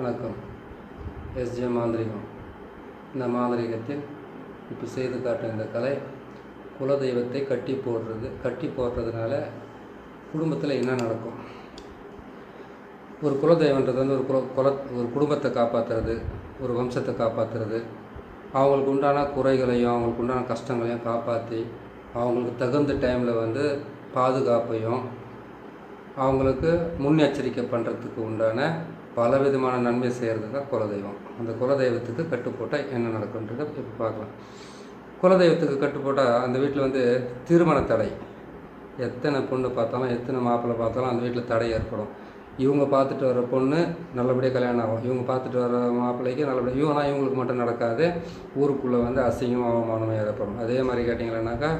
வணக்கம். எஸ்ஜே மாந்திரிகம். இந்த மாந்திரிகத்தில் இப்போ செய்து காட்டும் இந்த கலை குலதெய்வத்தை கட்டி போடுறது கட்டி போடுறதுனால குடும்பத்தில் என்ன நடக்கும்? ஒரு குலதெய்வன்றது வந்து ஒரு குல குல ஒரு குடும்பத்தை காப்பாற்றுறது ஒரு வம்சத்தை காப்பாற்றுறது அவங்களுக்கு உண்டான குறைகளையும் அவங்களுக்கு உண்டான கஷ்டங்களையும் காப்பாற்றி அவங்களுக்கு தகுந்த டைமில் வந்து பாதுகாப்பையும் அவங்களுக்கு முன்னெச்சரிக்கை பண்ணுறதுக்கு உண்டான பல விதமான நன்மை செய்கிறது தான் குலதெய்வம். அந்த குலதெய்வத்துக்கு கட்டுப்போட்டால் என்ன நடக்குன்றதை இப்போ பார்க்கலாம். குலதெய்வத்துக்கு கட்டுப்போட்டால் அந்த வீட்டில் வந்து திருமண தடை. எத்தனை பொண்ணு பார்த்தாலும் எத்தனை மாப்பிள்ளை பார்த்தாலும் அந்த வீட்டில் தடை ஏற்படும். இவங்க பார்த்துட்டு வர பொண்ணு நல்லபடியாக கல்யாணம் ஆகும். இவங்க பார்த்துட்டு வர மாப்பிள்ளைக்கு நல்லபடியாக இவனா இவங்களுக்கு மட்டும் நடக்காது. ஊருக்குள்ளே வந்து அசிங்கம் அவமானமும் ஏற்படும். அதே மாதிரி கேட்டிங்களேனாக்கா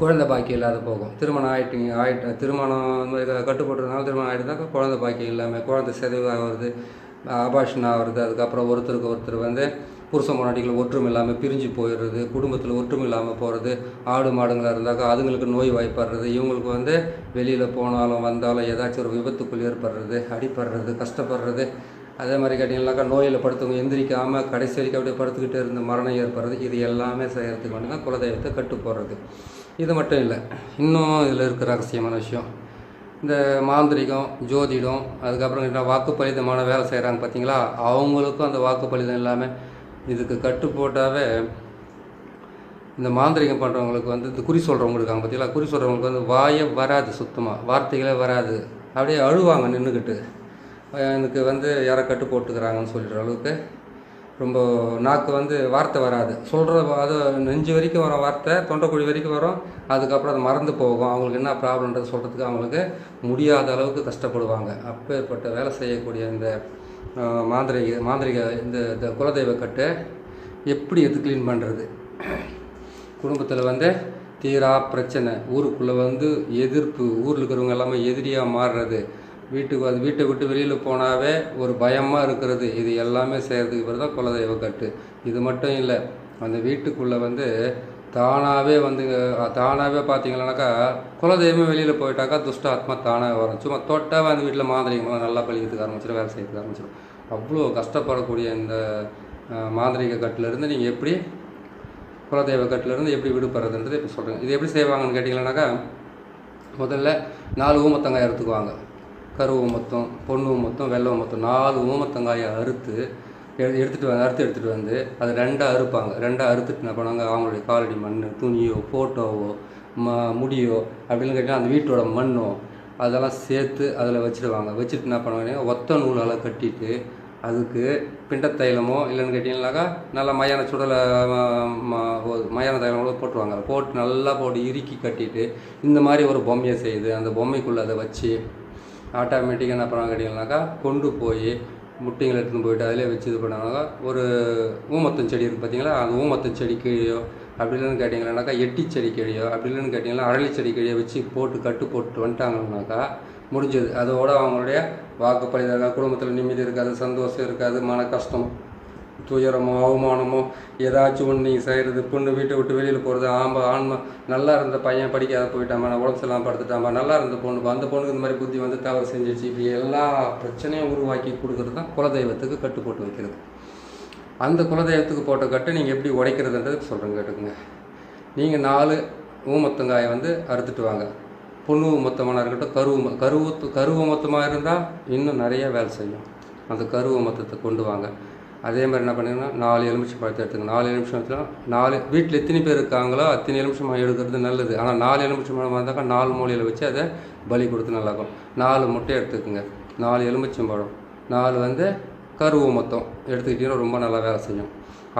குழந்தை பாக்கியம் இல்லாத போகும். திருமணம் ஆகிட்டீங்க ஆகிட்ட திருமணம் இந்த மாதிரி கட்டுப்பட்டுறதுனால திருமணம் ஆகிட்டுனாக்கா குழந்தை பாக்கியம் இல்லாமல் குழந்தை சிதைவு ஆகிறது அபாஷன் ஆகிறது அதுக்கப்புறம் ஒருத்தருக்கு ஒருத்தர் வந்து புருஷ முன்னாடிகள் ஒற்றுமை இல்லாமல் பிரிஞ்சு போயிடுறது குடும்பத்தில் ஒற்றுமை இல்லாமல் போகிறது ஆடு மாடுங்களாக இருந்தாக்கா அதுங்களுக்கு நோய் வாய்ப்படுறது இவங்களுக்கு வந்து வெளியில் போனாலும் வந்தாலும் ஏதாச்சும் ஒரு விபத்துக்குள் ஏற்படுறது அடிப்படுறது கஷ்டப்படுறது. அதே மாதிரி கேட்டிங்கனாக்கா நோயில் படுத்தவங்க எந்திரிக்காமல் கடைசி வரைக்கும் அப்படியே படுத்துக்கிட்டே இருந்து மரணம் ஏற்படுறது இது எல்லாமே செய்கிறதுக்கு வந்து தான் குலதெய்வத்தை கட்டு போடுறது. இது மட்டும் இல்லை. இன்னும் இதில் இருக்கிற ரகசியமான விஷயம். இந்த மாந்திரிகம் ஜோதிடம் அதுக்கப்புறம் என்ன வாக்குப்பளிதமான வேலை செய்கிறாங்க பார்த்தீங்களா? அவங்களுக்கும் அந்த வாக்குப்பளிதம் இல்லாமல் இதுக்கு கட்டு போட்டாவே இந்த மாந்திரிகம் பண்ணுறவங்களுக்கு வந்து இந்த குறி சொல்கிறவங்க இருக்காங்க பார்த்தீங்களா? குறி சொல்கிறவங்களுக்கு வந்து வாயே வராது சுத்தமாக வார்த்தைகளே வராது. அப்படியே அழுவாங்க நின்றுக்கிட்டு. எனக்கு வந்து யாரை கட்டு போட்டுக்கிறாங்கன்னு சொல்லிடுற அளவுக்கு ரொம்ப நாக்கு வந்து வார்த்தை வராது. சொல்கிற அது நெஞ்சு வரைக்கும் வர வார்த்தை தொண்டைக்குழி வரைக்கும் வரும். அதுக்கப்புறம் அது மறந்து போகும். அவங்களுக்கு என்ன ப்ராப்ளம்ன்றது சொல்கிறதுக்கு அவங்களுக்கு முடியாத அளவுக்கு கஷ்டப்படுவாங்க. அப்பேற்பட்ட வேலை செய்யக்கூடிய இந்த மாந்திரிக மாந்திரிக இந்த இந்த குலதெய்வ கட்டு எப்படி எது க்ளீன் பண்ணுறது குடும்பத்தில் வந்து தீரா பிரச்சனை. ஊருக்குள்ளே வந்து எதிர்ப்பு ஊரில் இருக்கிறவங்க எல்லாமே எதிரியாக மாறுறது. வீட்டுக்கு வந்து வீட்டை விட்டு வெளியில் போனாவே ஒரு பயமாக இருக்கிறது. இது எல்லாமே செய்கிறதுக்கு பிறகு தான் குலதெய்வ கட்டு. இது மட்டும் இல்லை அந்த வீட்டுக்குள்ளே வந்து தானாகவே வந்து தானாகவே பார்த்தீங்கன்னாக்கா குலதெய்வமே வெளியில் போயிட்டாக்கா துஷ்ட ஆத்மா தானாக வரும். சும்மா தொட்டாவே அந்த வீட்டில் மாந்திரிகமாக நல்லா பழிக்கிறதுக்கு ஆரம்பிச்சிடும் வேலை செய்யறதுக்கு ஆரம்பிச்சிடும் அவ்வளோ கஷ்டப்படக்கூடிய இந்த மாந்திரிக மாந்திரீக கட்டிலேருந்து நீங்கள் எப்படி குலதெய்வ கட்டிலேருந்து எப்படி விடுபடுறதுன்றது இப்போ சொல்கிறேன் இது எப்படி செய்வாங்கன்னு கேட்டிங்கன்னாக்கா முதல்ல நாலு ஊமத்தங்காய் எடுத்துக்குவாங்க கரு ஊமத்தம் பொண்ணு ஊமத்தம் வெள்ளை ஊமத்தம் நாலு ஊமத்தங்காயை அறுத்து எடுத்துகிட்டு வந்து அறுத்து எடுத்துகிட்டு வந்து அதை ரெண்டாக அறுப்பாங்க. ரெண்டாக அறுத்துட்டு என்ன பண்ணுவாங்க அவங்களுடைய காலடி மண் துணியோ ஃபோட்டோவோ ம முடியோ அப்படின்னு கேட்டால் அந்த வீட்டோட மண்ணோ அதெல்லாம் சேர்த்து அதில் வச்சுடுவாங்க. வச்சுட்டு என்ன பண்ணுவாங்க ஒத்த நூலால் கட்டிட்டு அதுக்கு பிண்டத்தைலமோ இல்லைன்னு கேட்டிங்கன்னாக்கா நல்லா மயான சுடலை மயான தைலமோ போட்டுருவாங்க. போட்டு நல்லா போட்டு இறுக்கி கட்டிட்டு இந்த மாதிரி ஒரு பொம்மையை செய்து அந்த பொம்மைக்குள்ளே அதை வச்சு ஆட்டோமேட்டிக்காக என்ன பண்ணுவாங்க கேட்டிங்கன்னாக்கா கொண்டு போய் முட்டைங்களை எடுத்துன்னு போயிட்டு அதிலே வச்சு இது பண்ணாங்க ஒரு ஊமத்தம் செடி இருக்குது பார்த்தீங்களா அந்த ஊமத்தம் செடி கீழேயோ அப்படி இல்லைன்னு கேட்டிங்கன்னாக்கா எட்டி செடி கீழேயோ அப்படி இல்லைன்னு கேட்டிங்கன்னா அரளி செடி கீழே வச்சு போட்டு கட்டு போட்டு வந்துட்டாங்கன்னாக்கா முடிஞ்சது. அதோட அவங்களுடைய வாக்குப்பளிதாக குடும்பத்தில் நிம்மதி இருக்காது சந்தோஷம் இருக்காது மன கஷ்டம் துயரமோ அவமானமோ ஏதாச்சும் ஒன்று நீங்கள் செய்கிறது பொண்ணு வீட்டை விட்டு வெளியில் போகிறது ஆம்பா ஆன்மா நல்லா இருந்த பையன் படிக்காத போயிட்டாமா நான் உடம்பு சரியில்லாமல் படுத்துட்டாமா நல்லா இருந்த பொண்ணு அந்த பொண்ணுக்கு இந்த மாதிரி புத்தி வந்து தவறு செஞ்சிச்சு இப்படி எல்லா பிரச்சனையும் உருவாக்கி கொடுக்கறது தான் குலதெய்வத்துக்கு கட்டு போட்டு வைக்கிறது. அந்த குலதெய்வத்துக்கு போட்ட கட்டு நீங்கள் எப்படி உடைக்கிறதுன்றது சொல்கிறேன் கேட்டுக்குங்க. நீங்கள் நாலு ஊமத்தங்காயை வந்து அறுத்துட்டு வாங்க. புண்ணு மொத்தமாக இருக்கட்டும் கருவு கருவு கருவு மொத்தமாக இருந்தால் இன்னும் நிறைய வேலை செய்யும். அந்த கருவு மொத்தத்தை கொண்டு வாங்க. அதே மாதிரி என்ன பண்ணுங்கன்னா நாலு எலுமிச்சம் பழத்தை எடுத்துங்க நாலு எலுமிச்சம் நாலு வீட்டில் எத்தனை பேர் இருக்காங்களோ அத்தனை எலுமிச்சம் எடுக்கிறது நல்லது. ஆனால் நாலு எலுமிச்சம் பழம் வந்தாக்கா நாலு மூலையில் வச்சு அதை பலி கொடுத்து நல்லாக்கும். நாலு முட்டை எடுத்துக்கோங்க. நாலு எலுமிச்சம் பழம். நாலு வந்து கருவு மொத்தம். எடுத்துக்கிட்டிங்கன்னா ரொம்ப நல்லா வேலை செய்யும்.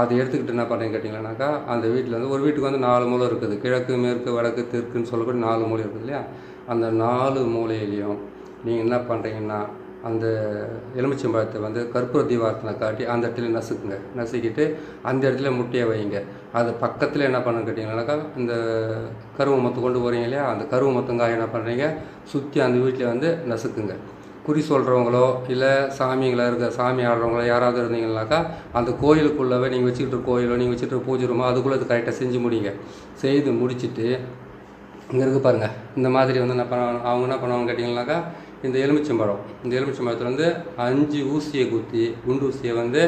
அதை எடுத்துக்கிட்டு என்ன பண்ணுறீங்க கேட்டிங்கன்னாக்கா அந்த வீட்டில் வந்து ஒரு வீட்டுக்கு வந்து நாலு மூலை இருக்குது. கிழக்கு மேற்கு வடக்கு தெற்குன்னு சொல்லக்கூடிய நாலு மூலை இருக்குது இல்லையா? அந்த நாலு மூலையிலையும் நீங்கள் என்ன பண்ணுறீங்கன்னா அந்த எலுமிச்சம்பழத்தை வந்து கற்பூர தீபாரத்தனை காட்டி அந்த இடத்துல நசுக்குங்க. நசுக்கிட்டு அந்த இடத்துல முட்டையை வைங்க அது பக்கத்தில் என்ன பண்ணுன்னு கேட்டிங்கன்னாக்கா இந்த கருவு மொத்தம் கொண்டு போகிறீங்க இல்லையா? அந்த கருவு மொத்தங்காய் என்ன பண்ணுறீங்க சுற்றி அந்த வீட்டில் வந்து நசுக்குங்க. குறி சொல்கிறவங்களோ இல்லை சாமிங்களா இருக்க சாமி ஆடுறவங்களோ யாராவது இருந்தீங்கன்னாக்கா அந்த கோயிலுக்குள்ளவே நீங்கள் வச்சுக்கிட்டு கோயிலோ நீங்கள் வச்சுட்டு பூஜை ரூமோ அதுக்குள்ளே அது கரெக்டாக செஞ்சு முடிங்க. செய்து முடிச்சுட்டு இங்கே இருக்கு பாருங்கள் இந்த மாதிரி வந்து என்ன பண்ணுவாங்க அவங்க என்ன பண்ணுவாங்கன்னு கேட்டிங்கன்னாக்கா இந்த எலுமிச்சம்பழம். இந்த எலுமிச்சம்பழத்தில் வந்து அஞ்சு ஊசியை குத்தி குண்டு ஊசியை வந்து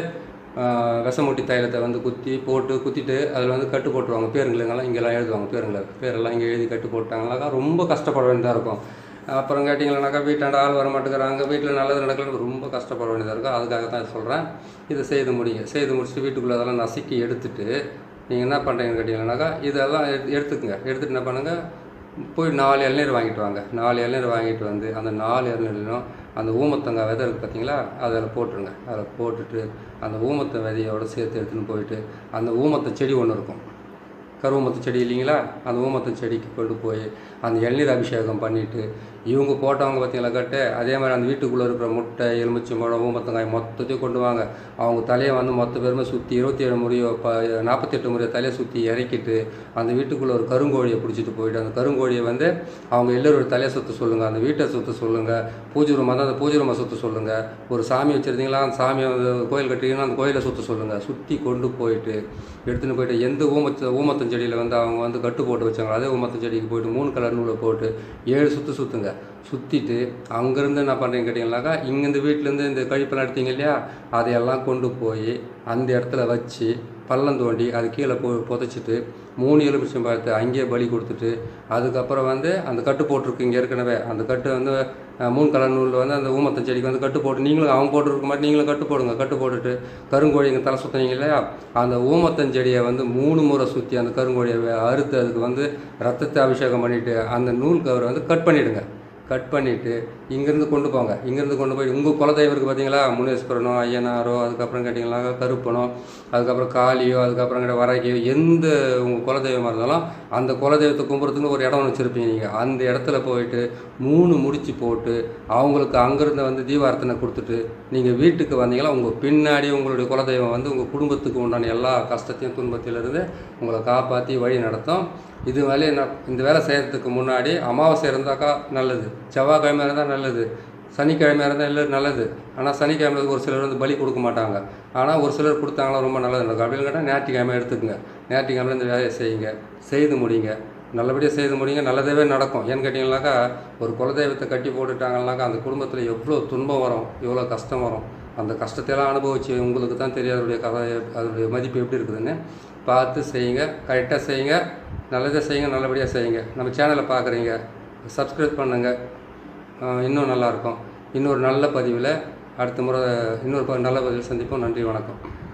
விஷமூட்டி தைலத்தை வந்து குத்தி போட்டு குத்திட்டு அதில் வந்து கட்டு போட்டுருவாங்க. பேருங்களுங்கெல்லாம் இங்கெல்லாம் எழுதுவாங்க பேருங்களை. பேரெல்லாம் இங்கே எழுதி கட்டு போட்டாங்கனாக்கா ரொம்ப கஷ்டப்பட வேண்டியதாக இருக்கும். அப்புறம் கேட்டிங்கன்னாக்கா வீட்டாண்ட ஆள் வர மாட்டேங்கிறாங்க வீட்டில் நல்லது நடக்கலன்னு ரொம்ப கஷ்டப்பட வேண்டியதாக இருக்கும். அதுக்காக தான் சொல்கிறேன் இதை செய்து முடிங்க. செய்து முடிச்சுட்டு வீட்டுக்குள்ளே அதெல்லாம் நசுக்கி எடுத்துட்டு நீங்கள் என்ன பண்ணுறீங்கன்னு கேட்டிங்கன்னாக்கா இதெல்லாம் எடுத்து எடுத்துக்கங்க. எடுத்துட்டு என்ன பண்ணுங்கள் போய் நாலு இளநீர் வாங்கிட்டு வாங்க. நாலு இளநீர் வாங்கிட்டு வந்து அந்த நாலு இளநீர்லையும் அந்த ஊமத்தங்காய் விதை இருக்குது பார்த்தீங்களா அதில் போட்டுருங்க. அதில் போட்டுட்டு அந்த ஊமத்த விதையோடு சேர்த்து எடுத்துன்னு போயிட்டு அந்த ஊமத்த செடி ஒன்று இருக்கும். கருவமத்த செடி இல்லைங்களா? அந்த ஊமத்த செடிக்கு கொண்டு போய் அந்த இளநீர் அபிஷேகம் பண்ணிவிட்டு இவங்க போட்டவங்க பார்த்தீங்களா கட்டு அதே மாதிரி அந்த வீட்டுக்குள்ளே இருக்கிற முட்டை எலுமிச்சம்பழம் ஊமத்தங்காய் மொத்தத்தையும் கொண்டு வாங்க. அவங்க தலையை வந்து மொத்த பேருமே சுற்றி இருபத்தி ஏழு முறையோ ப நாற்பத்தெட்டு முறையோ தலையை சுற்றி இறக்கிட்டு அந்த வீட்டுக்குள்ளே ஒரு கருங்கோழியை பிடிச்சிட்டு போயிட்டு அந்த கருங்கோழியை வந்து அவங்க எல்லோரோட தலையை சுற்ற சொல்லுங்கள் அந்த வீட்டை சுற்ற சொல்லுங்கள் பூஜை ரூமாக தான் அந்த பூஜை ரூமை சுற்ற சொல்லுங்கள் ஒரு சாமி வச்சுருந்தீங்களா அந்த சாமியை வந்து கோயில் கட்டுறீங்கன்னா அந்த கோயிலை சுற்ற சொல்லுங்கள் சுற்றி கொண்டு போயிட்டு எடுத்துன்னு போயிட்டு எந்த ஊமத்த ஊமத்தம் செடியில் வந்து அவங்க வந்து கட்டு போட்டு வச்சாங்களோ அதே ஊமத்தம் செடிக்கு போய்ட்டு மூணு கலர் நூலை போட்டு ஏழு சுற்று சுற்றுங்க சுற்றிட்டு அங்கேருந்து என்ன பண்ணுறேன்னு கேட்டிங்கனாக்கா இங்கேருந்து வீட்டிலேருந்து இந்த கழிப்பெல்லாம் எடுத்தீங்க இல்லையா அதையெல்லாம் கொண்டு போய் அந்த இடத்துல வச்சு பள்ளம் தோண்டி அது கீழே போ புதைச்சிட்டு மூணு எலுமிச்சம் பழத்தை அங்கேயே பலி கொடுத்துட்டு அதுக்கப்புறம் வந்து அந்த கட்டு போட்டிருக்கு இங்கே ஏற்கனவே. அந்த கட்டு வந்து மூணு கலர் நூலில் வந்து அந்த ஊமத்தம் செடிக்கு வந்து கட்டு போட்டு நீங்களும் அவன் போட்டுருக்க மாதிரி நீங்களும் கட்டு போடுங்க. கட்டு போட்டுட்டு கருங்கோழி இங்கே தலை சுற்றுனீங்க இல்லையா அந்த ஊமத்தம் செடியை வந்து மூணு முறை சுற்றி அந்த கருங்கோழியை அறுத்து அதுக்கு வந்து ரத்தத்தை அபிஷேகம் பண்ணிவிட்டு அந்த நூல் கவரை வந்து கட் பண்ணிவிடுங்க கட் பண்ணிவிட்டு இங்கேருந்து கொண்டு போங்க. இங்கேருந்து கொண்டு போய் உங்கள் குலதெய்வருக்கு பார்த்தீங்களா முனேஸ்வரனோ ஐயனாரோ அதுக்கப்புறம் கேட்டிங்கன்னா கருப்பனோ அதுக்கப்புறம் காளியோ அதுக்கப்புறம் கிட்ட வரகியோ எந்த உங்கள் குலதெய்வமாக இருந்தாலும் அந்த குலதெய்வத்தை கும்புறதுக்குன்னு ஒரு இடம் ஒன்று வச்சுருப்பீங்க நீங்கள் அந்த இடத்துல போயிட்டு மூணு முடிச்சு போட்டு அவங்களுக்கு அங்கேருந்து வந்து தீபார்த்தனை கொடுத்துட்டு நீங்கள் வீட்டுக்கு வந்தீங்கன்னா உங்கள் பின்னாடி உங்களுடைய குலதெய்வம் வந்து உங்கள் குடும்பத்துக்கு உண்டான எல்லா கஷ்டத்தையும் துன்பத்திலிருந்து உங்களை காப்பாற்றி வழி நடத்தும் இது வேலையை நான் இந்த வேலை செய்கிறதுக்கு முன்னாடி அமாவாசை இருந்தாக்கா நல்லது. செவ்வாய்க்கிழமை இருந்தால் நல்லது. சனிக்கிழமை இருந்தால் இல்லை நல்லது. ஆனால் சனிக்கிழமை ஒரு சிலர் வந்து பலி கொடுக்க மாட்டாங்க. ஆனால் ஒரு சிலர் கொடுத்தாங்களா ரொம்ப நல்லது நடக்கும். அப்படின்னு கேட்டால் ஞாயிற்றுக்கிழமை எடுத்துக்கங்க. ஞாயிற்றுக்கிழமை இந்த வேலையை செய்யுங்க. செய்து முடியுங்க நல்லபடியாக செய்து முடியுங்க நல்லதாகவே நடக்கும். ஏன்னு கேட்டிங்கனாக்கா ஒரு குலதெய்வத்தை கட்டி போட்டுட்டாங்கனாக்கா அந்த குடும்பத்தில் எவ்வளோ துன்பம் வரும் எவ்வளோ கஷ்டம் வரும். அந்த கஷ்டத்தையெல்லாம் அனுபவிச்சு உங்களுக்கு தான் தெரியும். அதனுடைய கதை அதனுடைய மதிப்பு எப்படி இருக்குதுன்னு. பார்த்து செய்யுங்க. கரெக்டாக செய்யுங்க. நல்லதாக செய்யுங்க நல்லபடியாக செய்யுங்க. நம்ம சேனலை பார்க்குறீங்க சப்ஸ்கிரைப் பண்ணுங்கள் இன்னும் நல்லாயிருக்கும் இன்னொரு நல்ல பதிவில் அடுத்த முறை இன்னொரு ப- நல்ல பதிவில் சந்திப்போம். நன்றி வணக்கம்.